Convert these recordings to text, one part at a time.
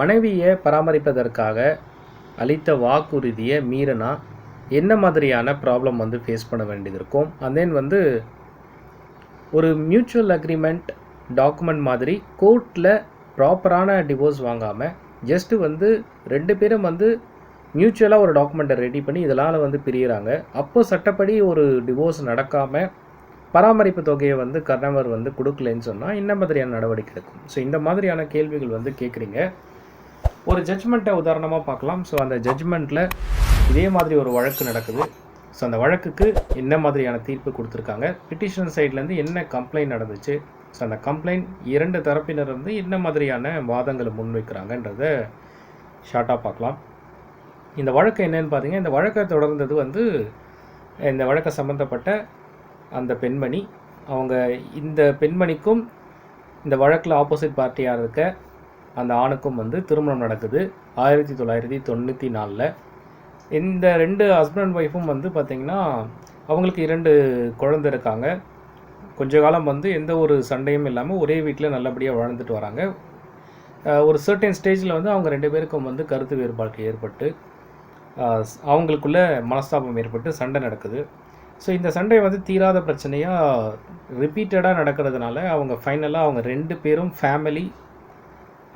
மனைவியை பராமரிப்பதற்காக அளித்த வாக்குறுதியை மீறினா என்ன மாதிரியான ப்ராப்ளம் வந்து ஃபேஸ் பண்ண வேண்டியது இருக்கும்? அண்ட் தென் வந்து ஒரு மியூச்சுவல் அக்ரிமெண்ட் டாக்குமெண்ட் மாதிரி கோர்ட்டில் ப்ராப்பரான டிவோர்ஸ் வாங்காமல் ஜஸ்ட்டு வந்து ரெண்டு பேரும் வந்து மியூச்சுவலாக ஒரு டாக்குமெண்ட்டை ரெடி பண்ணி இதனால் வந்து பிரியிறாங்க. அப்போ சட்டப்படி ஒரு டிவோர்ஸ் நடக்காமல் பராமரிப்பு தொகையை வந்து கணவர் வந்து கொடுக்கலன்னு சொன்னால் என்ன மாதிரியான நடவடிக்கை இருக்கும் ஸோ இந்த மாதிரியான கேள்விகள் வந்து கேட்குறீங்க ஒரு ஜட்ஜ்மெண்ட்டை உதாரணமாக பார்க்கலாம். ஸோ அந்த ஜட்ஜ்மெண்ட்டில் இதே மாதிரி ஒரு வழக்கு நடக்குது. ஸோ அந்த வழக்குக்கு என்ன மாதிரியான தீர்ப்பு கொடுத்துருக்காங்க? பிட்டிஷன் சைட்லேருந்து என்ன கம்ப்ளைண்ட் நடந்துச்சு? ஸோ அந்த கம்ப்ளைண்ட் இரண்டு தரப்பினர் வந்து என்ன மாதிரியான வாதங்களை முன்வைக்கிறாங்கன்றத ஷார்ட்டாக பார்க்கலாம். இந்த வழக்கு என்னன்னு பார்த்தீங்கன்னா இந்த வழக்கை தொடர்ந்தது வந்து இந்த வழக்கை சம்மந்தப்பட்ட அந்த பெண்மணி. அவங்க இந்த பெண்மணிக்கும் இந்த வழக்கில் ஆப்போசிட் பார்ட்டியாக இருக்க அந்த ஆணுக்கும் வந்து திருமணம் நடக்குது. ஆயிரத்தி தொள்ளாயிரத்தி தொண்ணூற்றி நாலில். இந்த ரெண்டு ஹஸ்பண்ட் ஒய்ஃபும் வந்து பார்த்திங்கன்னா அவங்களுக்கு இரண்டு குழந்தை இருக்காங்க. கொஞ்ச காலம் வந்து எந்த ஒரு சண்டையும் இல்லாமல் ஒரே வீட்டில் நல்லபடியாக வாழ்ந்துட்டு வராங்க. ஒரு சர்டன் ஸ்டேஜில் வந்து அவங்க ரெண்டு பேருக்கும் வந்து கருத்து வேறுபாடு ஏற்பட்டு அவங்களுக்குள்ள மனஸ்தாபம் ஏற்பட்டு சண்டை நடக்குது. ஸோ இந்த சண்டை வந்து தீராத பிரச்சனையாக ரிப்பீட்டடாக நடக்கிறதுனால அவங்க ஃபைனலாக அவங்க ரெண்டு பேரும் ஃபேமிலி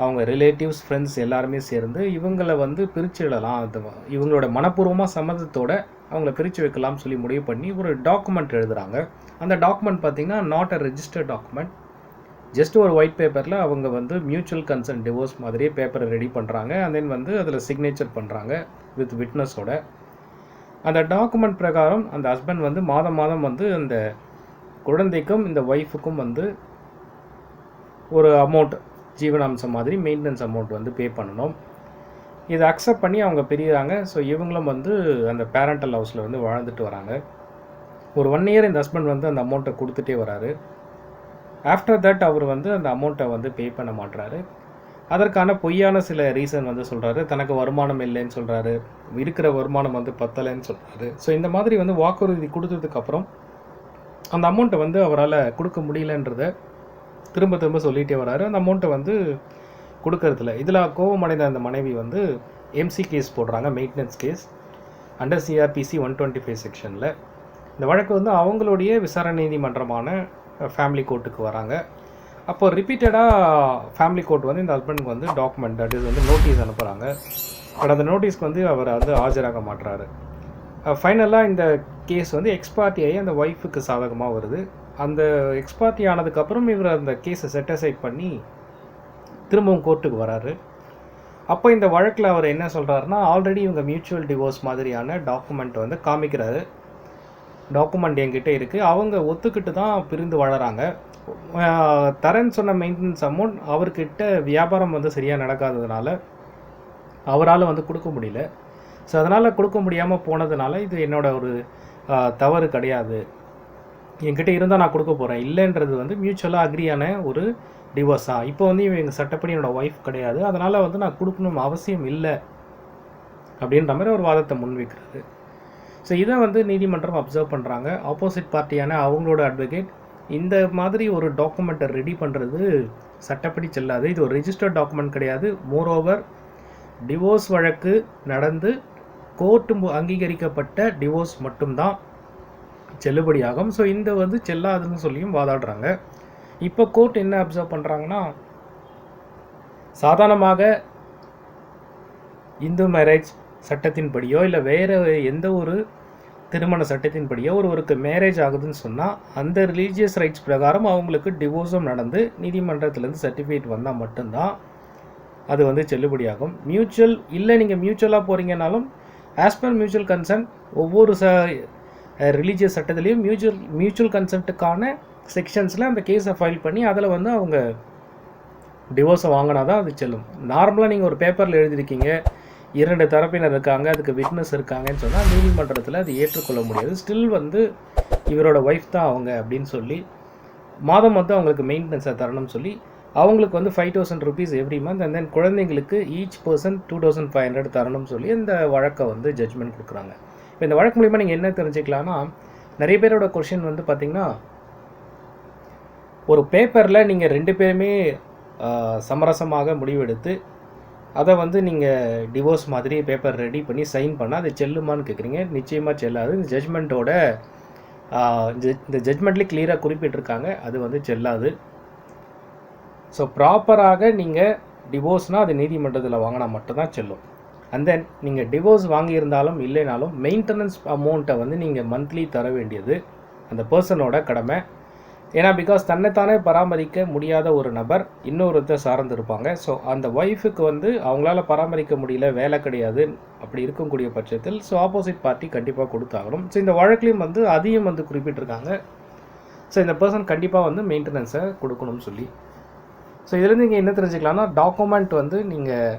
அவங்க ரிலேட்டிவ்ஸ் ஃப்ரெண்ட்ஸ் எல்லாருமே சேர்ந்து இவங்களை வந்து பிரிச்சிடலாம் அது இவங்களோட மனப்பூர்வமாக சம்மதத்தோட அவங்கள பிரித்து வைக்கலாம்னு சொல்லி முடிவு பண்ணி ஒரு டாக்குமெண்ட் எழுதுகிறாங்க அந்த டாக்குமெண்ட் பார்த்திங்கன்னா not a registered document just ஒரு ஒயிட் பேப்பரில் அவங்க வந்து மியூச்சுவல் கன்சென்ட் டிவோர்ஸ் மாதிரியே பேப்பரை ரெடி பண்ணுறாங்க அண்ட் தென் வந்து அதில் சிக்னேச்சர் பண்ணுறாங்க வித் விட்னஸோட அந்த டாக்குமெண்ட் பிரகாரம் அந்த ஹஸ்பண்ட் வந்து மாதம் மாதம் வந்து அந்த குழந்தைக்கும் இந்த ஒய்ஃபுக்கும் வந்து ஒரு அமௌண்ட் ஜீவனாம்சம் மாதிரி மெயின்டெனன்ஸ் அமௌண்ட் வந்து பே பண்ணணும். இதை அக்செப்ட் பண்ணி அவங்க பிரிகிறாங்க ஸோ இவங்களும் வந்து அந்த பேரண்டல் ஹவுஸில் வந்து வாழ்ந்துட்டு வராங்க. ஒரு ஒன் இயர் இந்த ஹஸ்பண்ட் வந்து அந்த அமௌண்ட்டை கொடுத்துட்டே வராரு. ஆஃப்டர் தட் அவர் வந்து அந்த அமௌண்ட்டை வந்து பே பண்ண மாட்றாரு. அதற்கான பொய்யான சில ரீசன் வந்து சொல்கிறாரு தனக்கு வருமானம் இல்லைன்னு சொல்கிறாரு இருக்கிற வருமானம் வந்து பத்தலைன்னு சொல்கிறாரு ஸோ இந்த மாதிரி வந்து வாக்குறுதி கொடுத்ததுக்கப்புறம் அந்த அமௌண்ட்டை வந்து அவரால் கொடுக்க முடியலன்றத திரும்ப திரும்ப சொல்லிகிட்டே வராரு. அந்த அமௌண்ட்டை வந்து கொடுக்கறதில்ல. இதில் கோபமடைந்த அந்த மனைவி வந்து எம்சி கேஸ் போடுறாங்க maintenance case under CrPC one twenty five செக்ஷனில் இந்த வழக்கு வந்து அவங்களுடைய விசாரணை நீதிமன்றமான ஃபேமிலி கோர்ட்டுக்கு வராங்க. அப்போ ரிப்பீட்டடாக ஃபேமிலி கோர்ட் வந்து இந்த ஹஸ்பண்டுக்கு வந்து டாக்குமெண்ட் தட் இஸ் வந்து நோட்டீஸ் அனுப்புகிறாங்க பட் அந்த நோட்டீஸ்க்கு வந்து அவர் வந்து ஆஜராக மாட்டுறாரு ஃபைனலாக இந்த கேஸ் வந்து எக்ஸ்பார்ட்டி ஆகி அந்த ஒய்ஃபுக்கு சாதகமாக வருது. அந்த எக்ஸ்பார்ட்டி ஆனதுக்கப்புறம் இவர் அந்த கேஸை செட்டசைட் பண்ணி திரும்பவும் கோர்ட்டுக்கு வராரு. அப்போ இந்த வழக்கில் அவர் என்ன சொல்கிறாருன்னா ஆல்ரெடி இவங்க மியூச்சுவல் டிவோர்ஸ் மாதிரியான டாக்குமெண்ட் வந்து காமிக்கிறாரு. டாக்குமெண்ட் என்கிட்ட இருக்குது அவங்க ஒத்துக்கிட்டு தான் பிரிந்து வளராங்க. தரன் தரேன்னு சொன்ன மெயின்டெனன்ஸ் அமௌண்ட் அவர்கிட்ட வியாபாரம் வந்து சரியாக நடக்காததுனால அவரால் வந்து கொடுக்க முடியல. ஸோ அதனால் கொடுக்க முடியாமல் போனதுனால இது என்னோட ஒரு தவறு கிடையாது. என்கிட்ட இருந்தால் நான் கொடுக்க போகிறேன் இல்லைன்றது வந்து மியூச்சுவலாக அக்ரியான ஒரு டிவோர்ஸா இப்போ வந்து இவன் எங்கள் சட்டப்படி என்னோடய ஒய்ஃப் கிடையாது. அதனால் வந்து நான் கொடுக்கணும் அவசியம் இல்லை அப்படின்ற மாதிரி ஒரு வாதத்தை முன்வைக்கிறது. ஸோ இதை வந்து நீதிமன்றம் அப்சர்வ் பண்ணுறாங்க ஆப்போசிட் பார்ட்டியான அவங்களோட அட்வொகேட் இந்த மாதிரி ஒரு டாக்குமெண்ட்டை ரெடி பண்ணுறது சட்டப்படி செல்லாது. இது ஒரு ரிஜிஸ்டர்ட் டாக்குமெண்ட் கிடையாது. மோரோவர் டிவோர்ஸ் வழக்கு நடந்து கோர்ட்டு அங்கீகரிக்கப்பட்ட டிவோர்ஸ் மட்டும்தான். செல்லுபடியாகும். ஸோ இந்த வந்து செல்லாதுன்னு சொல்லியும் வாதாடுறாங்க. இப்போ கோர்ட் என்ன அப்சர்வ் பண்ணுறாங்கன்னா சாதாரணமாக இந்து மேரேஜ் சட்டத்தின்படியோ இல்லை வேறு எந்த ஒரு திருமண சட்டத்தின்படியோ ஒருவருக்கு மேரேஜ் ஆகுதுன்னு சொன்னால் அந்த ரிலீஜியஸ் ரைட்ஸ் பிரகாரம் அவங்களுக்கு டிவோர்ஸும் நடந்து நீதிமன்றத்துலேருந்து சர்டிஃபிகேட் வந்தால் மட்டும்தான் அது வந்து செல்லுபடியாகும். மியூச்சுவல் இல்லை நீங்கள் மியூச்சுவலாக போகிறீங்கனாலும் ஆஸ் பர் மியூச்சுவல் கன்சர்ன் ஒவ்வொரு ச ரிலீஜியஸ் சட்டத்திலையும் மியூச்சுவல் மியூச்சுவல் கன்சென்ட்டுக்கான செக்ஷன்ஸில் அந்த கேஸை ஃபைல் பண்ணி அதில் வந்து அவங்க டிவோர்ஸை வாங்கினா தான் அது செல்லும். நார்மலாக நீங்கள் ஒரு பேப்பரில் எழுதியிருக்கீங்க இரண்டு தரப்பினர் இருக்காங்க அதுக்கு விட்னஸ் இருக்காங்கன்னு சொன்னால் நீதிமன்றத்தில் அது ஏற்றுக்கொள்ள முடியாது. ஸ்டில் வந்து இவரோட ஒய்ஃப் தான் அவங்க அப்படின்னு சொல்லி மாதம் மொத்தம் அவங்களுக்கு மெயின்டெனன்ஸை தரணும்னு சொல்லி அவங்களுக்கு வந்து five thousand rupees every month and then குழந்தைங்களுக்கு each person two thousand five hundred தரணும்னு சொல்லி இந்த வழக்கை வந்து ஜட்ஜ்மெண்ட் கொடுக்குறாங்க. இப்போ இந்த வழக்கு மூலிமா நீங்கள் என்ன தெரிஞ்சுக்கலாம்னா நிறைய பேரோட கொஷின் வந்து பார்த்திங்கன்னா ஒரு பேப்பரில் நீங்கள் ரெண்டு பேருமே சமரசமாக முடிவெடுத்து அதை வந்து நீங்கள் டிவோர்ஸ் மாதிரி பேப்பர் ரெடி பண்ணி சைன் பண்ணால் அது செல்லுமான்னு கேட்குறீங்க நிச்சயமாக செல்லாது. இந்த ஜட்ஜ்மெண்ட்டோட இந்த ஜட்ஜ்மெண்ட்லேயே கிளியராக குறிப்பிட்டிருக்காங்க. அது வந்து செல்லாது. ஸோ ப்ராப்பராக நீங்கள் டிவோர்ஸ்னால் அது நீதிமன்றத்தில் வாங்கினா மட்டும்தான் செல்லும். அண்ட் தென் நீங்கள் டிவோர்ஸ் வாங்கியிருந்தாலும் இல்லைனாலும் மெயின்டெனன்ஸ் அமௌண்ட்டை வந்து நீங்கள் மந்த்லி தர வேண்டியது அந்த பர்சனோட கடமை. ஏன்னா பிகாஸ் தன்னைத்தானே பராமரிக்க முடியாத ஒரு நபர் இன்னொருத்தர் சார்ந்து இருப்பாங்க ஸோ அந்த ஒய்ஃபுக்கு வந்து அவங்களால பராமரிக்க முடியல வேலை கிடையாது அப்படி இருக்கக்கூடிய பட்சத்தில் ஸோ ஆப்போசிட் பார்ட்டி கண்டிப்பாக கொடுத்தாகணும். ஸோ இந்த வழக்குலையும் வந்து அதையும் வந்து குறிப்பிட்டிருக்காங்க. ஸோ இந்த பர்சன் கண்டிப்பாக வந்து மெயின்டெனன்ஸை கொடுக்கணும்னு சொல்லி. ஸோ இதுலேருந்து நீங்கள் என்ன தெரிஞ்சுக்கலாம்னா டாக்குமெண்ட் வந்து நீங்கள்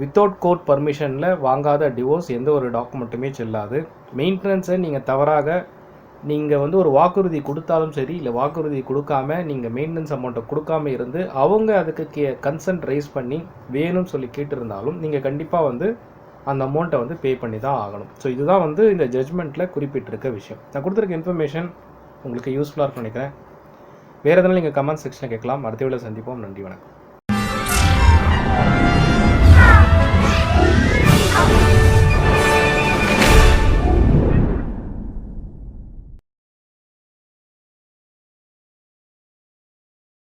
வித்தவுட் கோர்ட் பர்மிஷனில் வாங்காத டிவோர்ஸ் எந்த ஒரு டாக்குமெண்ட்டுமே செல்லாது. மெயின்டெனன்ஸை நீங்கள் தவறாக நீங்கள் வந்து ஒரு வாக்குறுதி கொடுத்தாலும் சரி இல்லை வாக்குறுதி கொடுக்காம நீங்கள் மெயின்டெனன்ஸ் அமௌண்ட்டை கொடுக்காம இருந்து அவங்க அதுக்கு கே கன்சென்ட் ரைஸ் பண்ணி வேணும்னு சொல்லி கேட்டிருந்தாலும் நீங்கள் கண்டிப்பாக வந்து அந்த அமௌண்ட்டை வந்து பே பண்ணி தான் ஆகணும். ஸோ இதுதான் வந்து இந்த ஜட்ஜ்மெண்ட்டில் குறிப்பிட்டிருக்க விஷயம். நான் கொடுத்துருக்க இன்ஃபர்மேஷன் உங்களுக்கு யூஸ்ஃபுல்லாக இருக்கும்னு நினைக்கிறேன். வேறு எதனால் நீங்கள் கமெண்ட் செக்ஷனில் கேட்கலாம். அடுத்த வீடியோவில் சந்திப்போம். நன்றி வணக்கம்.